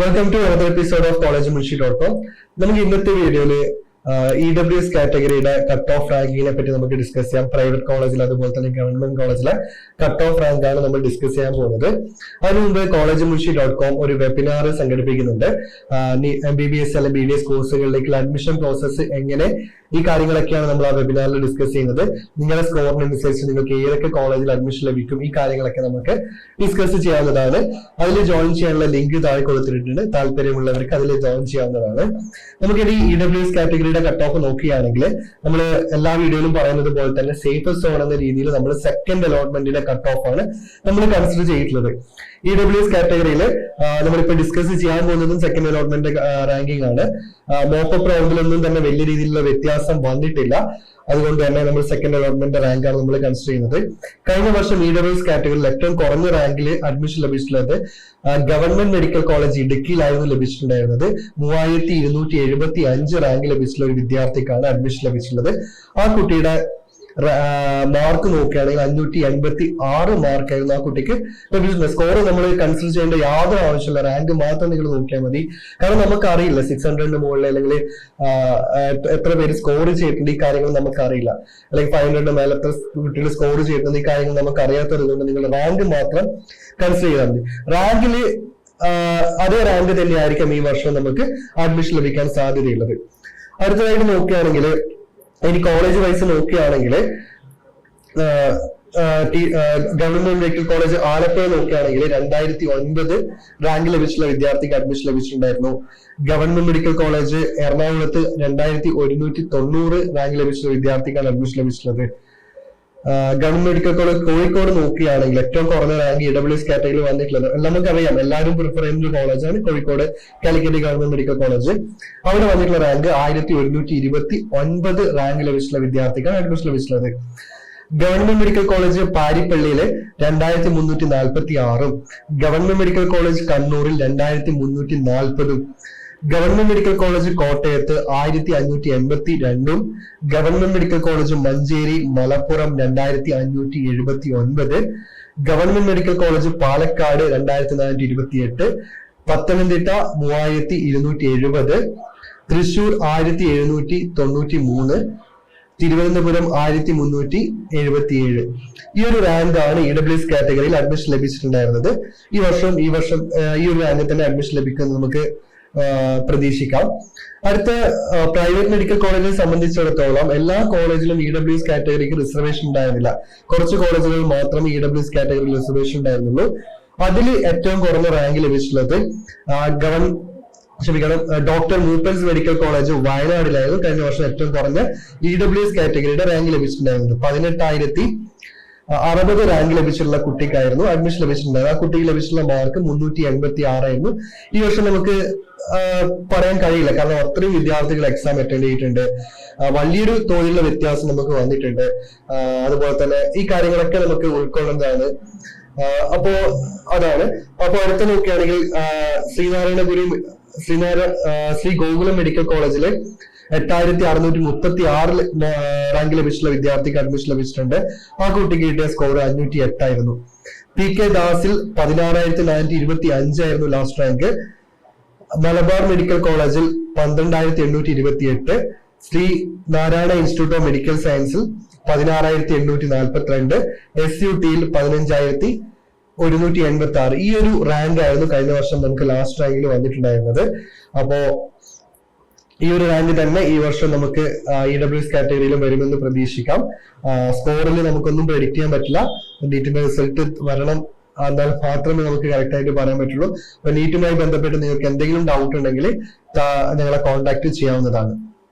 Welcome to another episode of college Munshi dot com നമുക്ക് ഇന്നത്തെ വീഡിയോയിൽ ഇ ഡബ്ല്യു എസ് കാറ്റഗറിയുടെ കട്ട് ഓഫ് റാങ്കിങ്ങിനെ പറ്റി നമുക്ക് ഡിസ്കസ് ചെയ്യാം. പ്രൈവറ്റ് കോളേജിൽ അതുപോലെ തന്നെ ഗവൺമെന്റ് കോളേജിലെ കട്ട് ഓഫ് റാങ്ക് ആണ് നമ്മൾ ഡിസ്കസ് ചെയ്യാൻ പോകുന്നത്. അതിനു മുമ്പ് കോളേജ് മുൻഷി ഡോട്ട് കോം ഒരു വെബിനാർ സംഘടിപ്പിക്കുന്നുണ്ട്. ബി ബി എസ് അല്ലെങ്കിൽ ബി ഡി എസ് കോഴ്സുകളിലേക്കുള്ള അഡ്മിഷൻ പ്രോസസ്സ് എങ്ങനെ ഈ കാര്യങ്ങളൊക്കെയാണ് നമ്മൾ ആ വെബിനാറിൽ ഡിസ്കസ് ചെയ്യുന്നത്. നിങ്ങളുടെ സ്കോറിനനുസരിച്ച് നിങ്ങൾക്ക് ഏതൊക്കെ കോളേജിൽ അഡ്മിഷൻ ലഭിക്കും ഈ കാര്യങ്ങളൊക്കെ നമുക്ക് ഡിസ്കസ് ചെയ്യാവുന്നതാണ്. അതിൽ ജോയിൻ ചെയ്യാനുള്ള ലിങ്ക് താഴെ കൊടുത്തിട്ടുണ്ട്. താല്പര്യമുള്ളവർക്ക് അതിൽ ജോയിൻ ചെയ്യാവുന്നതാണ്. നമുക്കിനി ഇ ഡബ്ല്യു എസ് കാറ്റഗറിയുടെ കട്ട് ഓഫ് നോക്കുകയാണെങ്കിൽ നമ്മൾ എല്ലാ വീഡിയോയിലും പറയുന്നത് പോലെ തന്നെ സേഫസ്റ്റ് സോൺ എന്ന രീതിയിൽ നമ്മൾ സെക്കൻഡ് അലോട്ട്മെന്റിന്റെ കട്ട് ഓഫ് ആണ് നമ്മൾ കൺസിഡർ ചെയ്തിട്ടുള്ളത്. ഇ ഡബ്ല്യു എസ് കാറ്റഗറിയിൽ നമ്മളിപ്പോ ഡിസ്കസ് ചെയ്യാൻ പോകുന്നതും സെക്കൻഡ് അലോട്ട്മെന്റ് റാങ്കിംഗ് ആണ്. മോപ്പപ്പ് റൗണ്ടിലൊന്നും തന്നെ വലിയ രീതിയിലുള്ള വ്യത്യാസം വന്നിട്ടില്ല. അതുകൊണ്ട് തന്നെ നമ്മൾ സെക്കൻഡ് അലോട്ട്മെന്റ് റാങ്കാണ് നമ്മൾ കൺസിഡർ ചെയ്യുന്നത്. കഴിഞ്ഞ വർഷം ഡബ്ല്യു കാറ്റഗറിയിൽ ഏറ്റവും കുറഞ്ഞ റാങ്കിൽ അഡ്മിഷൻ ലഭിച്ചിട്ടുള്ളത് ഗവൺമെന്റ് മെഡിക്കൽ കോളേജ് ഇടുക്കിയിലായിരുന്നു ലഭിച്ചിട്ടുണ്ടായിരുന്നത്. മൂവായിരത്തി ഇരുന്നൂറ്റി എഴുപത്തി അഞ്ച് റാങ്ക് ലഭിച്ചിട്ടുള്ള ഒരു വിദ്യാർത്ഥിക്കാണ് അഡ്മിഷൻ ലഭിച്ചിട്ടുള്ളത്. ആ കുട്ടിയുടെ മാർക്ക് നോക്കുകയാണെങ്കിൽ അഞ്ഞൂറ്റി എൺപത്തി ആറ് മാർക്കായിരുന്നു ആ കുട്ടിക്ക്. സ്കോർ നമ്മൾ കൺസിഡർ ചെയ്യേണ്ട യാതൊരു ആവശ്യമില്ല. റാങ്ക് മാത്രം നിങ്ങൾ നോക്കിയാൽ മതി. കാരണം നമുക്ക് അറിയില്ല സിക്സ് ഹൺഡ്രഡിന് മുകളിൽ അല്ലെങ്കിൽ എത്ര പേര് സ്കോർ ചെയ്തിട്ടുണ്ട് ഈ കാര്യങ്ങൾ നമുക്ക് അറിയില്ല അല്ലെങ്കിൽ ഫൈവ് ഹൺഡ്രഡിന് മേലെ എത്ര കുട്ടികൾ സ്കോർ ചെയ്തിട്ടുണ്ട് ഈ കാര്യങ്ങൾ നമുക്ക് അറിയാത്തത് കൊണ്ട് നിങ്ങൾ റാങ്ക് മാത്രം കൺസിഡർ ചെയ്താൽ മതി. റാങ്കിൽ അതേ റാങ്ക് തന്നെയായിരിക്കും ഈ വർഷം നമുക്ക് അഡ്മിഷൻ ലഭിക്കാൻ സാധ്യതയുള്ളത്. അടുത്തതായിട്ട് നോക്കുകയാണെങ്കിൽ ഇനി കോളേജ് വൈസ് നോക്കുകയാണെങ്കിൽ ഗവൺമെന്റ് മെഡിക്കൽ കോളേജ് ആലപ്പുഴ നോക്കുകയാണെങ്കിൽ രണ്ടായിരത്തി ഒൻപത് റാങ്ക് ലഭിച്ചിട്ടുള്ള വിദ്യാർത്ഥിക്ക് അഡ്മിഷൻ ലഭിച്ചിട്ടുണ്ടായിരുന്നു. ഗവൺമെന്റ് മെഡിക്കൽ കോളേജ് എറണാകുളത്ത് രണ്ടായിരത്തി ഒരുന്നൂറ്റി തൊണ്ണൂറ് റാങ്ക് ലഭിച്ചിട്ടുള്ള വിദ്യാർത്ഥിക്കാണ് അഡ്മിഷൻ ലഭിച്ചിട്ടുള്ളത്. ഗവൺമെന്റ് മെഡിക്കൽ കോളേജ് കോഴിക്കോട് നോക്കുകയാണെങ്കിൽ ഏറ്റവും കുറഞ്ഞ റാങ്ക് ഇ ഡബ്ല്യു എസ് കാറ്റഗറിയിൽ വന്നിട്ടുള്ളത്. നമുക്കറിയാം എല്ലാവരും പ്രിഫർ ചെയ്യുന്ന ഒരു കോളേജാണ് Kozhikode Calicut government medical college അവിടെ വന്നിട്ടുള്ള റാങ്ക് ആയിരത്തി ഒരുന്നൂറ്റി ഇരുപത്തി ഒൻപത് റാങ്ക് ലഭിച്ചിട്ടുള്ള വിദ്യാർത്ഥിക്കാണ് അഡ്മിഷൻ ലഭിച്ചിട്ടുള്ളത്. ഗവൺമെന്റ് മെഡിക്കൽ കോളേജ് പാരിപ്പള്ളിയിൽ രണ്ടായിരത്തി മുന്നൂറ്റി നാൽപ്പത്തി ആറും ഗവൺമെന്റ് മെഡിക്കൽ കോളേജ് കണ്ണൂരിൽ രണ്ടായിരത്തി മുന്നൂറ്റി നാൽപ്പതും ഗവൺമെന്റ് മെഡിക്കൽ കോളേജ് കോട്ടയത്ത് ആയിരത്തി അഞ്ഞൂറ്റി എൺപത്തി രണ്ടും government medical college Manjeri Malappuram രണ്ടായിരത്തി അഞ്ഞൂറ്റി എഴുപത്തി ഒൻപത് ഗവൺമെന്റ് മെഡിക്കൽ കോളേജ് പാലക്കാട് രണ്ടായിരത്തി നാനൂറ്റി ഇരുപത്തി എട്ട് പത്തനംതിട്ട മൂവായിരത്തി ഇരുന്നൂറ്റി എഴുപത് തൃശൂർ ആയിരത്തി എഴുന്നൂറ്റി തൊണ്ണൂറ്റി മൂന്ന് തിരുവനന്തപുരം ആയിരത്തി മുന്നൂറ്റി എഴുപത്തി ഏഴ് ഈ ഒരു റാങ്ക് ആണ് ഇ ഡബ്ല്യു എസ് കാറ്റഗറിയിൽ അഡ്മിഷൻ ലഭിച്ചിട്ടുണ്ടായിരുന്നത്. ഈ വർഷം ഈ വർഷം ഈ ഒരു റാങ്കിൽ തന്നെ അഡ്മിഷൻ ലഭിക്കുന്നത് നമുക്ക് പ്രതീക്ഷിക്കാം. അടുത്ത പ്രൈവറ്റ് മെഡിക്കൽ കോളേജിനെ സംബന്ധിച്ചിടത്തോളം എല്ലാ കോളേജിലും ഇ ഡബ്ല്യു എസ് കാറ്റഗറിക്ക് റിസർവേഷൻ ഉണ്ടായിരുന്നില്ല. കുറച്ച് കോളേജുകൾ മാത്രമേ ഇ ഡബ്ല്യു എസ് കാറ്റഗറിയിൽ റിസർവേഷൻ ഉണ്ടായിരുന്നുള്ളൂ. അതിൽ ഏറ്റവും കുറഞ്ഞ റാങ്ക് ലഭിച്ചിട്ടുള്ളത് ഗവൺ ക്ഷമിക്കണം ഡോക്ടർ മൂപ്പൻസ് മെഡിക്കൽ കോളേജ് വയനാടിലായിരുന്നു. കഴിഞ്ഞ വർഷം ഏറ്റവും കുറഞ്ഞ ഇ ഡബ്ല്യു എസ് കാറ്റഗറിയുടെ റാങ്ക് ലഭിച്ചിട്ടുണ്ടായിരുന്നത്. പതിനെട്ടായിരത്തി അറുപത് റാങ്ക് ലഭിച്ചിട്ടുള്ള കുട്ടിക്കായിരുന്നു. അഡ്മിഷൻ ലഭിച്ചിട്ടുണ്ടായത് ആ കുട്ടിക്ക് ലഭിച്ചിട്ടുള്ള മാർക്ക് മുന്നൂറ്റി എൺപത്തി ആറായിരുന്നു ഈ വർഷം നമുക്ക് പറയാൻ കഴിയില്ല. കാരണം അത്രയും വിദ്യാർത്ഥികൾ എക്സാം അറ്റൻഡ് ചെയ്തിട്ടുണ്ട്. വലിയൊരു തോതിലുള്ള വ്യത്യാസം നമുക്ക് വന്നിട്ടുണ്ട്. അതുപോലെ തന്നെ ഈ കാര്യങ്ങളൊക്കെ നമുക്ക് ഉൾക്കൊള്ളുന്നതാണ്. അപ്പോ അതാണ്. അപ്പൊ അടുത്ത നോക്കുകയാണെങ്കിൽ ശ്രീനാരായണപുരം ശ്രീനാരായ ശ്രീ ഗോകുലം മെഡിക്കൽ കോളേജിൽ എട്ടായിരത്തി അറുന്നൂറ്റി മുപ്പത്തി ആറിൽ റാങ്ക് ലഭിച്ചിട്ടുള്ള വിദ്യാർത്ഥിക്ക് അഡ്മിഷൻ ലഭിച്ചിട്ടുണ്ട്. ആ കുട്ടിക്ക് കിട്ടിയ സ്കോർ അഞ്ഞൂറ്റി എട്ടായിരുന്നു പി കെ ദാസിൽ പതിനാറായിരത്തി നാനൂറ്റി ഇരുപത്തി അഞ്ചായിരുന്നു ലാസ്റ്റ് റാങ്ക് മലബാർ മെഡിക്കൽ കോളേജിൽ പന്ത്രണ്ടായിരത്തി എണ്ണൂറ്റി ഇരുപത്തി എട്ട് Sree Narayana institute of medical സയൻസിൽ പതിനാറായിരത്തി എണ്ണൂറ്റി നാൽപ്പത്തി രണ്ട് എസ് യു ടിയിൽ പതിനഞ്ചായിരത്തി ഒരുന്നൂറ്റി എൺപത്തി ആറ് ഈ ഒരു റാങ്ക് ആയിരുന്നു കഴിഞ്ഞ വർഷം നമുക്ക് ലാസ്റ്റ് റാങ്കിൽ വന്നിട്ടുണ്ടായിരുന്നത്. അപ്പോ ഈ ഒരു റാങ്ക് തന്നെ ഈ വർഷം നമുക്ക് ഇ ഡബ്ല്യു എസ് കാറ്റഗറിയിലും വരുമെന്ന് പ്രതീക്ഷിക്കാം. സ്കോറിൽ നമുക്കൊന്നും പ്രെഡിക്റ്റ് ചെയ്യാൻ പറ്റില്ല. നീറ്റിന്റെ റിസൾട്ട് വരണം എന്നാൽ മാത്രമേ നമുക്ക് കറക്റ്റ് ആയിട്ട് പറയാൻ പറ്റുള്ളൂ. അപ്പൊ നീറ്റുമായി ബന്ധപ്പെട്ട് നിങ്ങൾക്ക് എന്തെങ്കിലും ഡൗട്ട് ഉണ്ടെങ്കിൽ ഞങ്ങളെ കോൺടാക്ട് ചെയ്യാവുന്നതാണ്.